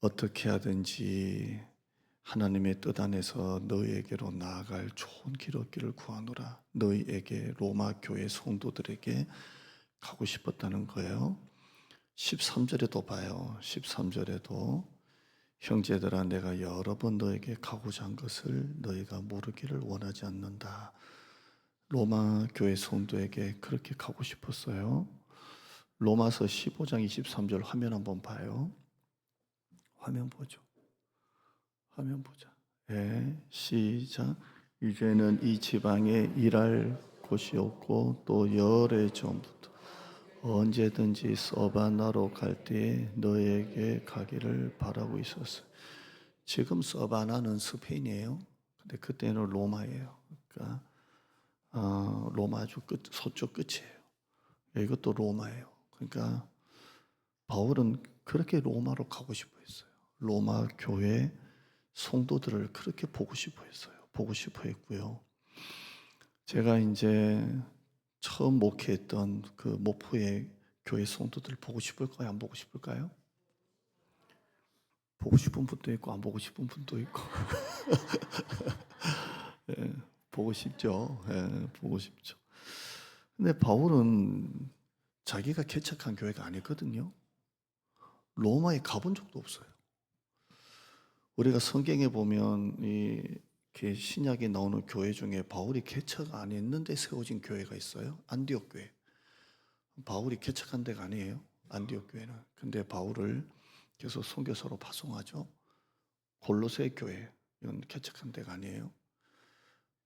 어떻게 하든지 하나님의 뜻 안에서 너희에게로 나아갈 좋은 길 얻기를 구하노라. 너희에게 로마 교회 성도들에게 가고 싶었다는 거예요. 13절에도 봐요. 13절에도 형제들아 내가 여러 번 너에게 가고자 한 것을 너희가 모르기를 원하지 않는다. 로마 교회 성도에게 그렇게 가고 싶었어요. 로마서 15장 23절 화면 한번 봐요. 화면 보죠. 화면 보자. 예, 시작. 이제는 이 지방에 일할 곳이 없고 또 열의 전부터 언제든지 서바나로 갈 때에 너에게 가기를 바라고 있었어. 지금 서바나는 스페인이에요. 근데 그때는 로마예요. 그러니까 어, 로마 아주 끝 서쪽 끝이에요. 이것도 로마예요. 그러니까 바울은 그렇게 로마로 가고 싶어 했어요. 로마 교회 성도들을 그렇게 보고 싶어 했어요. 보고 싶어 했고요. 제가 이제 처음 목회했던 그 목포의 교회 성도들 보고 싶을까요? 안 보고 싶을까요? 보고 싶은 분도 있고 안 보고 싶은 분도 있고 예, 보고 싶죠. 예, 보고 싶죠. 근데 바울은 자기가 개척한 교회가 아니거든요. 로마에 가본 적도 없어요. 우리가 성경에 보면 이 신약에 나오는 교회 중에 바울이 개척 안 했는데 세워진 교회가 있어요. 안디옥 교회. 바울이 개척한 데가 아니에요. 안디옥 교회는. 근데 바울을 계속 선교사로 파송하죠. 골로새 교회 이건 개척한 데가 아니에요.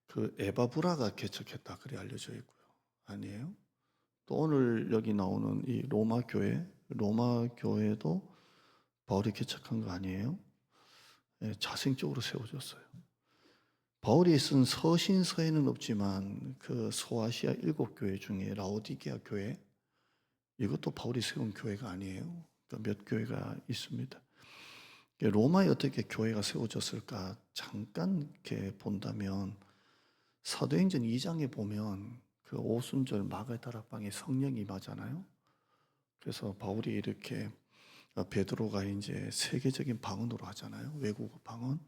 그 에바브라가 개척했다 그래 알려져 있고요. 아니에요. 또 오늘 여기 나오는 이 로마 교회, 로마 교회도 바울이 개척한 거 아니에요. 예, 자생적으로 세워졌어요. 바울이 쓴 서신서에는 없지만 그 소아시아 일곱 교회 중에 라오디게아 교회 이것도 바울이 세운 교회가 아니에요. 그러니까 몇 교회가 있습니다. 로마에 어떻게 교회가 세워졌을까 잠깐 이렇게 본다면 사도행전 2장에 보면 그 오순절 마가 다락방에 성령이 임하잖아요. 그래서 바울이 이렇게 베드로가 이제 세계적인 방언으로 하잖아요. 외국어 방언.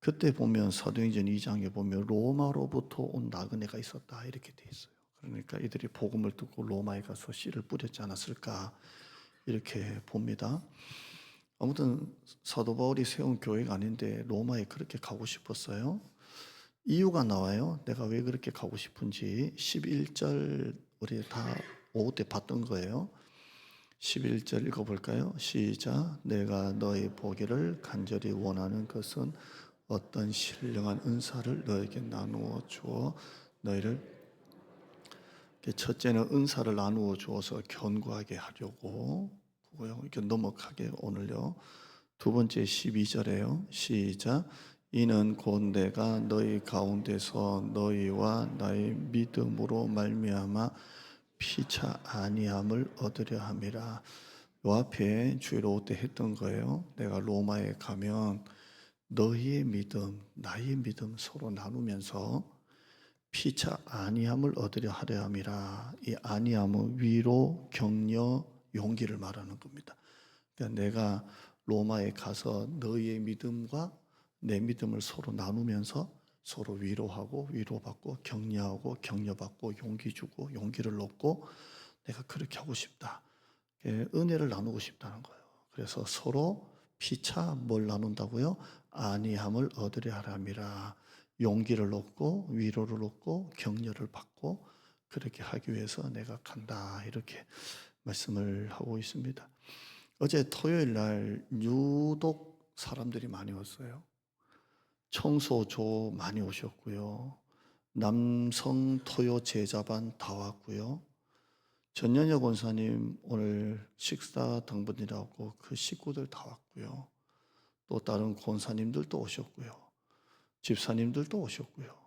그때 보면 사도행전 2장에 보면 로마로부터 온 나그네가 있었다 이렇게 돼 있어요. 그러니까 이들이 복음을 듣고 로마에 가서 씨를 뿌렸지 않았을까 이렇게 봅니다. 아무튼 사도 바울이 세운 교회가 아닌데 로마에 그렇게 가고 싶었어요. 이유가 나와요. 내가 왜 그렇게 가고 싶은지 11절 우리 다 오후 때 봤던 거예요. 11절 읽어볼까요? 시작. 내가 너희 보기를 간절히 원하는 것은 어떤 신령한 은사를 너에게 나누어 주어 너희를 첫째는 은사를 나누어 주어서 견고하게 하려고 그거요. 이렇게 넘어가게 오늘요. 두 번째 12절에요. 시작. 이는 곧 내가 너희 가운데서 너희와 나의 믿음으로 말미암아 피차 아니함을 얻으려 함이라. 요 앞에 주일 오후 때 했던 거예요. 내가 로마에 가면 너희의 믿음, 나의 믿음 서로 나누면서 피차 아니함을 얻으려 하려 함이라. 이 아니함은 위로, 격려, 용기를 말하는 겁니다. 그러니까 내가 로마에 가서 너희의 믿음과 내 믿음을 서로 나누면서 서로 위로하고 위로받고 격려하고 격려받고 용기 주고 용기를 얻고 내가 그렇게 하고 싶다. 예, 은혜를 나누고 싶다는 거예요. 그래서 서로 피차 뭘 나눈다고요? 아니함을 얻으려 하람이라. 용기를 얻고 위로를 얻고 격려를 받고 그렇게 하기 위해서 내가 간다. 이렇게 말씀을 하고 있습니다. 어제 토요일 날 유독 사람들이 많이 왔어요. 청소조 많이 오셨고요. 남성 토요 제자반 다 왔고요. 전현혁 원사님 오늘 식사 당번이라고 그 식구들 다 왔고요. 또 다른 권사님들도 오셨고요. 집사님들도 오셨고요.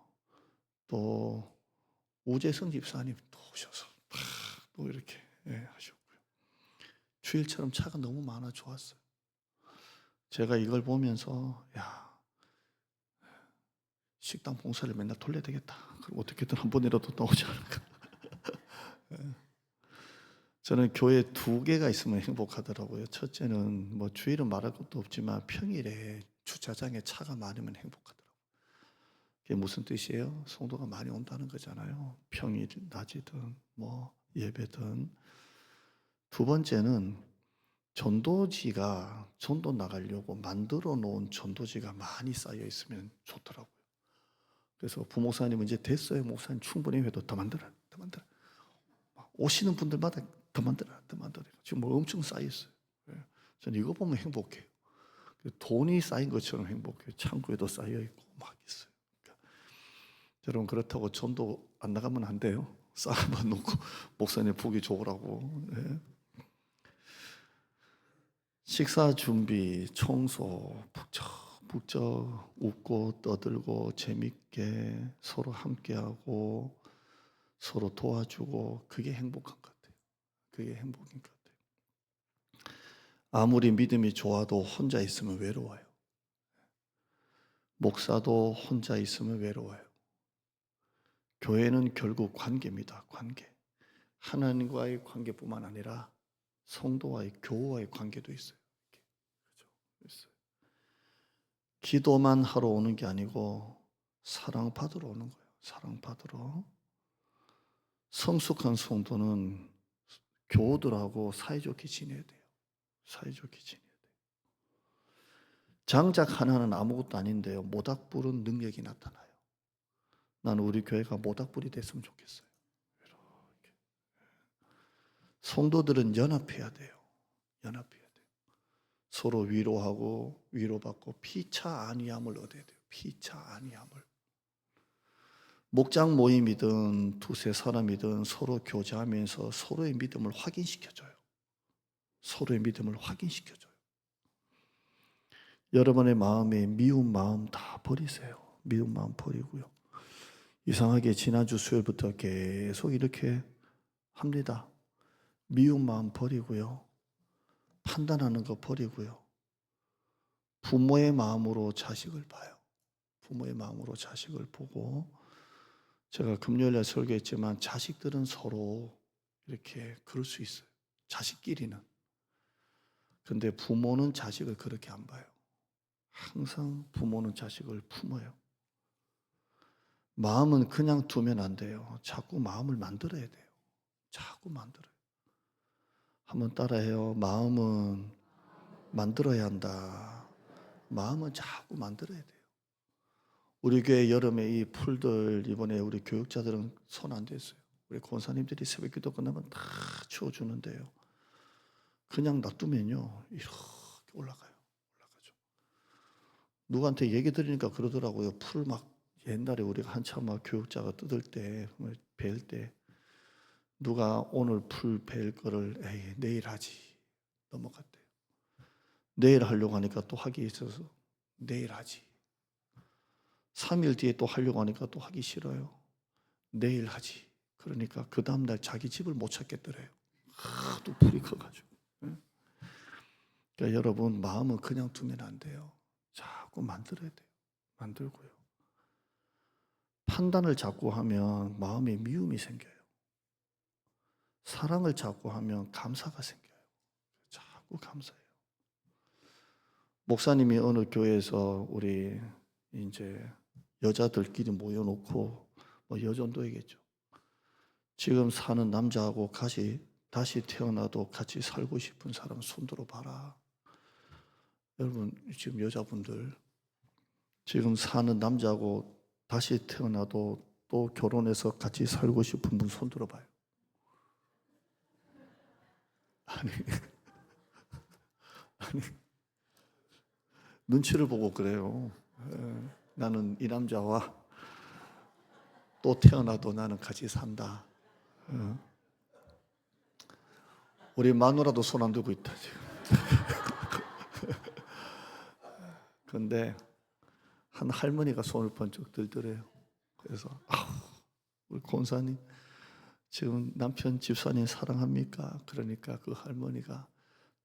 또 우재성 집사님도 오셔서 또 이렇게 예, 하셨고요. 주일처럼 차가 너무 많아 좋았어요. 제가 이걸 보면서 야 식당 봉사를 맨날 돌려야 되겠다. 그럼 어떻게든 한 번이라도 나오지 않을까. 예. 저는 교회 두 개가 있으면 행복하더라고요. 첫째는 뭐 주일은 말할 것도 없지만 평일에 주차장에 차가 많으면 행복하더라고요. 그게 무슨 뜻이에요? 성도가 많이 온다는 거잖아요. 평일 낮이든 뭐 예배든. 두 번째는 전도지가 전도 나가려고 만들어 놓은 전도지가 많이 쌓여 있으면 좋더라고요. 그래서 부목사님은 이제 됐어요. 목사님 충분히 해도 더 만들어, 더 만들어. 막 오시는 분들마다 더 만들어, 더 만들어. 지금 뭐 엄청 쌓여 있어요. 예. 저는 이거 보면 행복해요. 그 돈이 쌓인 것처럼 행복해요. 창고에도 쌓여 있고 막 있어요. 그러니까 여러분 그렇다고 전도 안 나가면 안 돼요. 쌓아만 놓고 목사님 보기 좋으라고. 예. 식사 준비, 청소, 북적 북적 웃고 떠들고 재밌게 서로 함께하고 서로 도와주고 그게 행복한 것 같아요. 그게 행복인 것 같아요. 아무리 믿음이 좋아도 혼자 있으면 외로워요. 목사도 혼자 있으면 외로워요. 교회는 결국 관계입니다. 관계. 하나님과의 관계뿐만 아니라 성도와의 교우와의 관계도 있어요. 그죠? 있어요. 기도만 하러 오는 게 아니고 사랑 받으러 오는 거예요. 사랑 받으러. 성숙한 성도는 교우들하고 사이좋게 지내야 돼요. 사이좋게 지내야 돼요. 장작 하나는 아무것도 아닌데요. 모닥불은 능력이 나타나요. 나는 우리 교회가 모닥불이 됐으면 좋겠어요. 이렇게. 성도들은 연합해야 돼요. 연합해야 돼요. 서로 위로하고 위로받고 피차 아니함을 얻어야 돼요. 피차 아니함을. 목장 모임이든 두세 사람이든 서로 교제하면서 서로의 믿음을 확인시켜줘요. 서로의 믿음을 확인시켜줘요. 여러분의 마음에 미운 마음 다 버리세요. 미운 마음 버리고요. 이상하게 지난주 수요일부터 계속 이렇게 합니다. 미운 마음 버리고요. 판단하는 거 버리고요. 부모의 마음으로 자식을 봐요. 부모의 마음으로 자식을 보고 제가 금요일에 설교했지만 자식들은 서로 이렇게 그럴 수 있어요. 자식끼리는. 근데 부모는 자식을 그렇게 안 봐요. 항상 부모는 자식을 품어요. 마음은 그냥 두면 안 돼요. 자꾸 마음을 만들어야 돼요. 자꾸 만들어요. 한번 따라해요. 마음은 만들어야 한다. 마음은 자꾸 만들어야 돼요. 우리 교회 여름에 이 풀들 이번에 우리 교육자들은 손 안 댔어요. 우리 권사님들이 새벽 기도 끝나면 다 치워주는데요. 그냥 놔두면요. 이렇게 올라가요. 올라가죠. 누구한테 얘기 들으니까 그러더라고요. 풀 막 옛날에 우리가 한참 막 교육자가 뜯을 때, 벨 때, 누가 오늘 풀벨 거를 에이, 내일 하지. 넘어갔대요. 내일 하려고 하니까 또 하기 있어서 내일 하지. 3일 뒤에 또 하려고 하니까 또 하기 싫어요. 내일 하지. 그러니까 그 다음날 자기 집을 못 찾겠더래요. 하도 불이 커가지고. 예? 그러니까 여러분 마음은 그냥 두면 안 돼요. 자꾸 만들어야 돼요. 만들고요. 판단을 자꾸 하면 마음에 미움이 생겨요. 사랑을 자꾸 하면 감사가 생겨요. 자꾸 감사해요. 목사님이 어느 교회에서 우리 이제 여자들끼리 모여놓고 뭐 여전도이겠죠. 지금 사는 남자하고 같이 다시 태어나도 같이 살고 싶은 사람 손들어 봐라. 여러분 지금 여자분들 지금 사는 남자하고 다시 태어나도 또 결혼해서 같이 살고 싶은 분 손들어 봐요. 아니 아니 눈치를 보고 그래요. 예, 나는 이 남자와 또 태어나도 나는 같이 산다. 예. 우리 마누라도 손 안 들고 있다. 근데 한 할머니가 손을 번쩍 들더래요. 그래서 아, 우리 권사님 지금 남편 집사님 사랑합니까? 그러니까 그 할머니가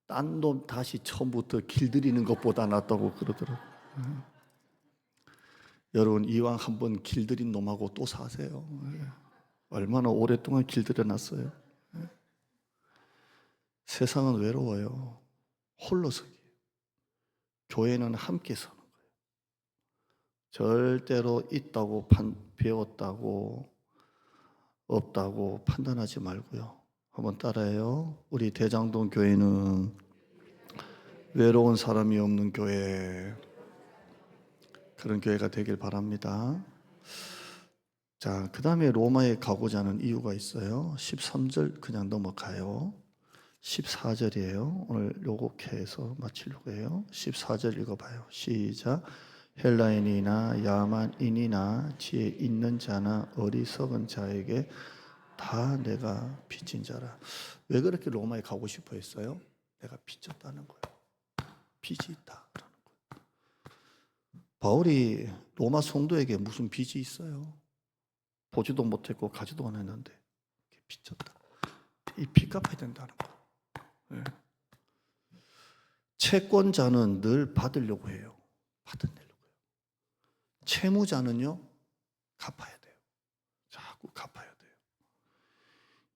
딴 놈 다시 처음부터 길들이는 것보다 낫다고 그러더라고요. 예. 여러분 이왕 한번 길들인 놈하고 또 사세요. 예. 얼마나 오랫동안 길들여 놨어요. 예. 세상은 외로워요. 홀로서기. 교회는 함께 서는 거예요. 절대로 있다고 판, 배웠다고 없다고 판단하지 말고요. 한번 따라해요. 우리 대장동 교회는 외로운 사람이 없는 교회 그런 교회가 되길 바랍니다. 자, 그 다음에 로마에 가고자 하는 이유가 있어요. 13절 그냥 넘어가요. 14절이에요. 오늘 요렇게 해서 마치려고 해요. 14절 읽어봐요. 시작. 헬라인이나 야만인이나 지혜 있는 자나 어리석은 자에게 다 내가 빚진 자라. 왜 그렇게 로마에 가고 싶어 했어요? 내가 빚졌다는 거예요. 빚이 있다 라는 거예요. 바울이 로마 성도에게 무슨 빚이 있어요? 보지도 못했고 가지도 않았는데 빚졌다. 이빚 갚아야 된다는 거. 예. 채권자는 늘 받으려고 해요. 받아내려고 해요. 채무자는요 갚아야 돼요. 자꾸 갚아야 돼요.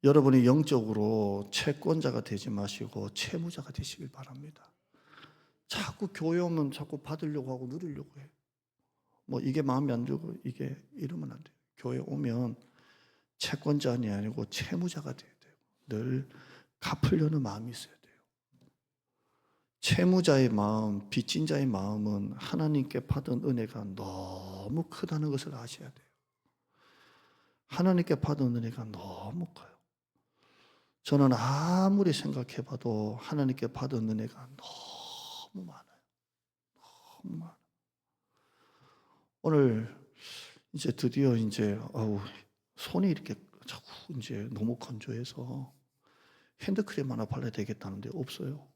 여러분이 영적으로 채권자가 되지 마시고 채무자가 되시길 바랍니다. 자꾸 교회 오면 자꾸 받으려고 하고 누리려고 해요. 뭐 이게 마음에 안 들고 이게 이러면 안 돼요. 교회 오면 채권자니 아니고 채무자가 돼야 돼요. 늘 갚으려는 마음이 있어야 돼요. 채무자의 마음, 빚진 자의 마음은 하나님께 받은 은혜가 너무 크다는 것을 아셔야 돼요. 하나님께 받은 은혜가 너무 커요. 저는 아무리 생각해봐도 하나님께 받은 은혜가 너무 많아요. 너무 많아요. 오늘 이제 드디어 이제 아우 손이 이렇게 자꾸 이제 너무 건조해서 핸드크림 하나 발라야 되겠다는데 없어요.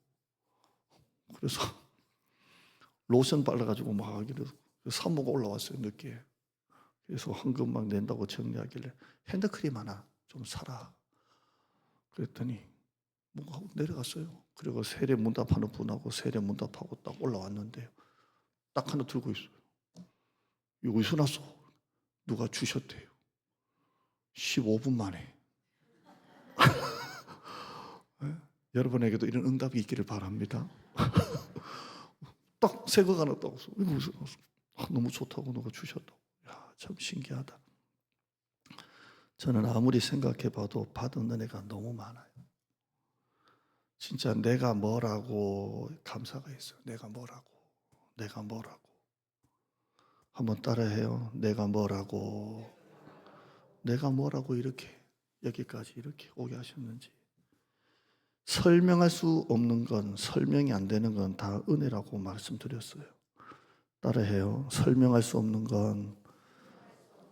그래서 로션 발라가지고 막 하기로 산모가 올라왔어요 늦게. 그래서 황금 막 낸다고 정리하길래 핸드크림 하나 좀 사라. 그랬더니 뭔가 하고 내려갔어요. 그리고 세례 문답하는 분하고 세례 문답하고 딱 올라왔는데 딱 하나 들고 있어요. 이거 어디서 났어? 누가 주셨대요. 15분 만에. 네? 여러분에게도 이런 응답이 있기를 바랍니다. 딱 새거가 무슨 아, 너무 좋다고 누가 주셨다고. 야, 참 신기하다. 저는 아무리 생각해봐도 받은 은혜가 너무 많아요. 진짜 내가 뭐라고 감사가 있어요. 내가 뭐라고, 내가 뭐라고. 한번 따라해요. 내가 뭐라고, 내가 뭐라고 이렇게 여기까지 이렇게 오게 하셨는지. 설명할 수 없는 건 설명이 안 되는 건 다 은혜라고 말씀드렸어요. 따라해요. 설명할 수 없는 건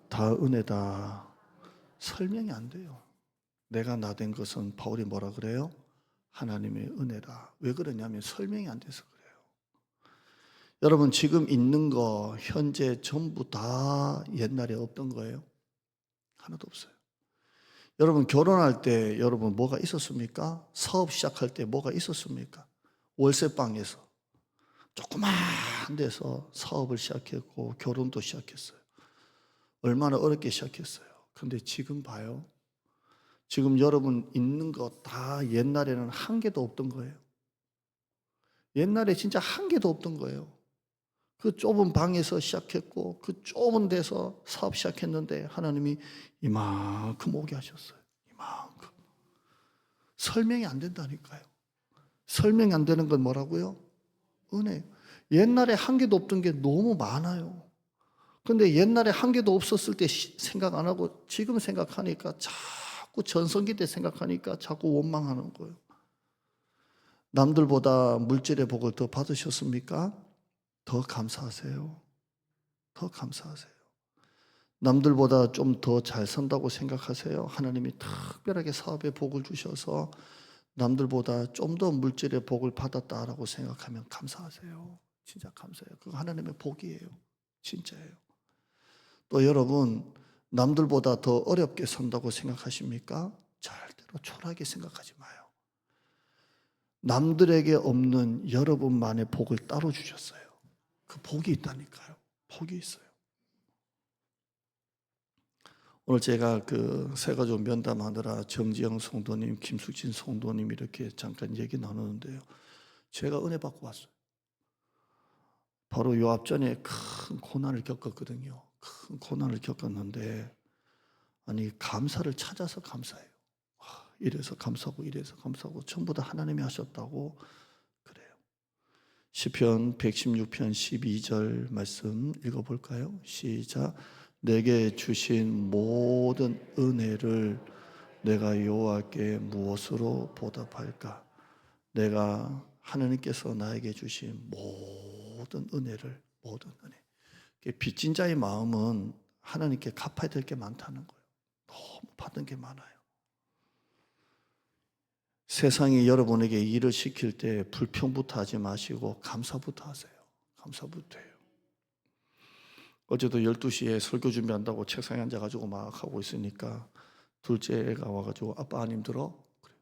다 은혜다. 설명이 안 돼요. 내가 나 된 것은 바울이 뭐라 그래요? 하나님의 은혜다. 왜 그러냐면 설명이 안 돼서 그래요. 여러분 지금 있는 거 현재 전부 다 옛날에 없던 거예요. 하나도 없어요. 여러분 결혼할 때 여러분 뭐가 있었습니까? 사업 시작할 때 뭐가 있었습니까? 월세방에서 조그만 데서 사업을 시작했고 결혼도 시작했어요. 얼마나 어렵게 시작했어요. 근데 지금 봐요. 지금 여러분 있는 거다 옛날에는 한 개도 없던 거예요. 옛날에 진짜 한 개도 없던 거예요. 그 좁은 방에서 시작했고 그 좁은 데서 사업 시작했는데 하나님이 이만큼 오게 하셨어요. 이만큼. 설명이 안 된다니까요. 설명이 안 되는 건 뭐라고요? 은혜. 옛날에 한 개도 없던 게 너무 많아요. 근데 옛날에 한 개도 없었을 때 시- 생각 안 하고 지금 생각하니까 자꾸 전성기 때 생각하니까 자꾸 원망하는 거예요. 남들보다 물질의 복을 더 받으셨습니까? 더 감사하세요. 더 감사하세요. 남들보다 좀 더 잘 산다고 생각하세요. 하나님이 특별하게 사업에 복을 주셔서 남들보다 좀 더 물질의 복을 받았다라고 생각하면 감사하세요. 진짜 감사해요. 그거 하나님의 복이에요. 진짜예요. 또 여러분 남들보다 더 어렵게 산다고 생각하십니까? 절대로 초라하게 생각하지 마요. 남들에게 없는 여러분만의 복을 따로 주셨어요. 그 복이 있다니까요. 복이 있어요. 오늘 제가 그 세가족 면담하느라 정지영 성도님, 김숙진 성도님 이렇게 잠깐 얘기 나누는데요. 제가 은혜 받고 왔어요. 바로 요 앞전에 큰 고난을 겪었거든요. 큰 고난을 겪었는데 아니 감사를 찾아서 감사해요. 와, 이래서 감사하고 이래서 감사하고 전부 다 하나님이 하셨다고. 시편 116편 12절 말씀 읽어 볼까요? 시작. 내게 주신 모든 은혜를 내가 여호와께 무엇으로 보답할까? 내가 하나님께서 나에게 주신 모든 은혜를 모든 은혜. 빚진 자의 마음은 하나님께 갚아야 될 게 많다는 거예요. 너무 받은 게 많아요. 세상이 여러분에게 일을 시킬 때 불평부터 하지 마시고 감사부터 하세요. 감사부터 해요. 어제도 12시에 설교 준비한다고 책상에 앉아가지고 막 하고 있으니까 둘째 애가 와가지고 아빠 안 힘들어? 그래.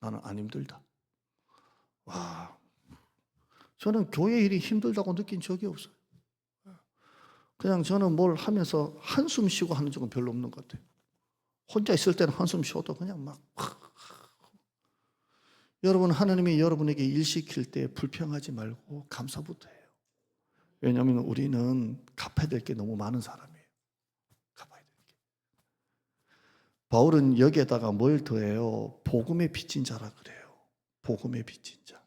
나는 안 힘들다. 와. 저는 교회 일이 힘들다고 느낀 적이 없어요. 그냥 저는 뭘 하면서 한숨 쉬고 하는 적은 별로 없는 것 같아요. 혼자 있을 때는 한숨 쉬어도 그냥 막. 여러분, 하나님이 여러분에게 일 시킬 때 불평하지 말고 감사부터 해요. 왜냐하면 우리는 갚아야 될 게 너무 많은 사람이에요. 갚아야 될 게. 바울은 여기에다가 뭘 더해요? 복음의 빚진 자라 그래요. 복음의 빚진 자.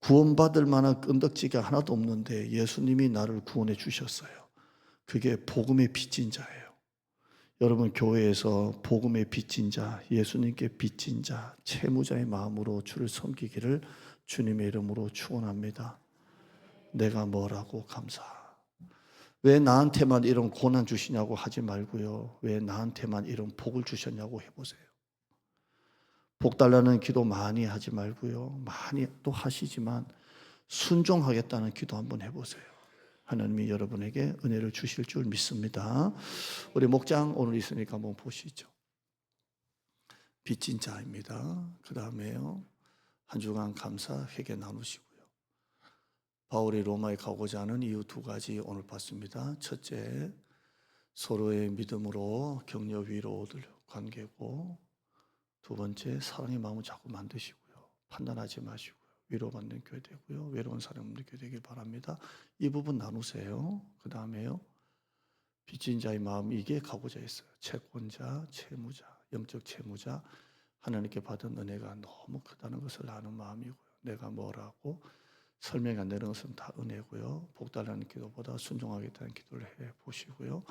구원받을 만한 끈덕지가 하나도 없는데 예수님이 나를 구원해 주셨어요. 그게 복음의 빚진 자예요. 여러분 교회에서 복음의 빚진 자, 예수님께 빚진 자, 채무자의 마음으로 주를 섬기기를 주님의 이름으로 축원합니다. 내가 뭐라고 감사. 왜 나한테만 이런 고난 주시냐고 하지 말고요. 왜 나한테만 이런 복을 주셨냐고 해보세요. 복 달라는 기도 많이 하지 말고요. 많이 또 하시지만 순종하겠다는 기도 한번 해보세요. 하나님이 여러분에게 은혜를 주실 줄 믿습니다. 우리 목장 오늘 있으니까 한번 보시죠. 빚진 자입니다. 그 다음에요. 한 주간 감사 회개 나누시고요. 바울이 로마에 가고자 하는 이유 두 가지 오늘 봤습니다. 첫째, 서로의 믿음으로 격려 위로 얻을 관계고 두 번째, 사랑의 마음을 자꾸 만드시고요. 판단하지 마시고요. 위로받는 교회 되고요. 외로운 사람 없는 교회 되길 바랍니다. 이 부분 나누세요. 그 다음에요. 빚진 자의 마음 이게 가고자 했어요. 채권자, 채무자, 영적 채무자 하나님께 받은 은혜가 너무 크다는 것을 아는 마음이고요. 내가 뭐라고 설명이 안 되는 것은 다 은혜고요. 복달라는 기도보다 순종하겠다는 기도를 해 보시고요.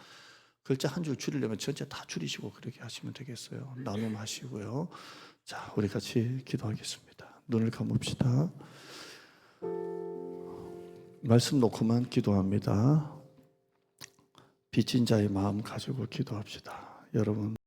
글자 한 줄 줄이려면 전체 다 줄이시고 그렇게 하시면 되겠어요. 나눔 하시고요. 자, 우리 같이 기도하겠습니다. 눈을 감읍시다. 말씀 놓고만 기도합니다. 빚진 자의 마음 가지고 기도합시다. 여러분